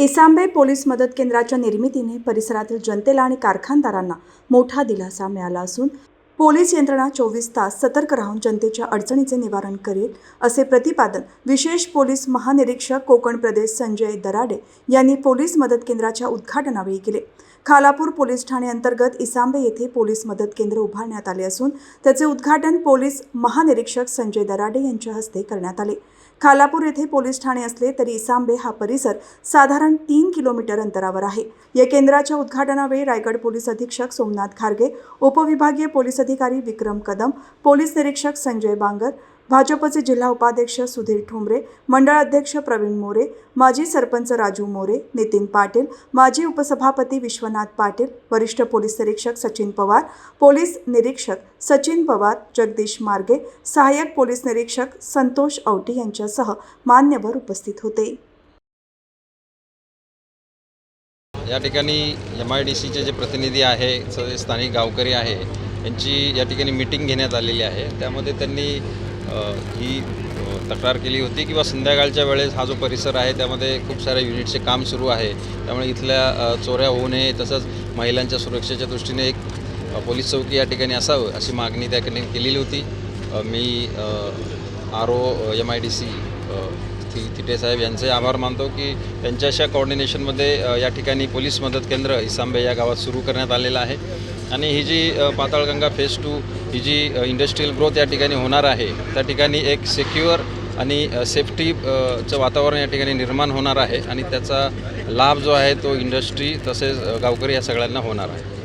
एसांबे police मदत केंद्राच्या निर्मितीने परिसरातील जनतेला आणि कारखानदारांना मोठा दिलासा मिळाला असून पोलीस यंत्रणा चोवीस तास सतर्क राहून जनतेच्या अडचणीचे निवारण करेल असे प्रतिपादन विशेष पोलीस महानिरीक्षक कोकण प्रदेश संजय दराडे यांनी पोलीस मदत केंद्राच्या उद्घाटनावेळी केले. खालापूर पोलीस ठाणे अंतर्गत इसांबे येथे पोलीस मदत केंद्र उभारण्यात आले असून त्याचे उद्घाटन पोलीस महानिरीक्षक संजय दराडे यांच्या हस्ते करण्यात आले. खालापूर येथे पोलीस ठाणे असले तरी इसांबे हा परिसर साधारण तीन किलोमीटर अंतरावर आहे. या केंद्राच्या उद्घाटनावेळी रायगड पोलीस अधीक्षक सोमनाथ खारगे उपविभागीय पोलीस अधिकारी विक्रम कदम पोलीस निरीक्षक संजय बांगर भाजपचे जिल्हा उपाध्यक्ष सुधीर ठोंबरे मंडळ अध्यक्ष प्रवीण मोरे माजी सरपंच राजू मोरे नितीन पाटील माजी उपसभापती विश्वनाथ पाटील वरिष्ठ पोलीस निरीक्षक सचिन पवार पोलीस निरीक्षक सचिन पवार जगदीश मार्गे सहाय्यक पोलीस निरीक्षक संतोष औटी यांच्यासह मान्यवर उपस्थित होते. या ठिकाणी एम आय डी सीचे जे प्रतिनिधी आहे स्थानिक गावकरी आहे यांची या ठिकाणी मिटिंग घेण्यात आलेली आहे. त्यामध्ये त्यांनी ही तक्रार केली होती किंवा संध्याकाळच्या वेळेस हा जो परिसर आहे त्यामध्ये खूप साऱ्या युनिटचे काम सुरू आहे. त्यामुळे इथल्या चोऱ्या होऊ नये तसंच महिलांच्या सुरक्षेच्या दृष्टीने एक पोलीस चौकी या ठिकाणी असावं अशी मागणी त्या ठिकाणी केलेली होती. मी R O M I D C Tite Thite साहेब यांचे आभार मानतो की त्यांच्या अशा कॉर्डिनेशनमध्ये या ठिकाणी पोलीस मदत केंद्र इसांबे या गावात सुरू करण्यात आलेलं आहे. आणि ही जी पाताळगंगा फेज टू ही जी इंडस्ट्रीयल ग्रोथ या ठिकाणी होणार आहे त्या ठिकाणी एक सेक्युअर आणि सेफ्टी चं वातावरण या ठिकाणी निर्माण होणार आहे आणि त्याचा लाभ जो आहे तो इंडस्ट्री तसेच गावकरी या सगळ्यांना होणार आहे.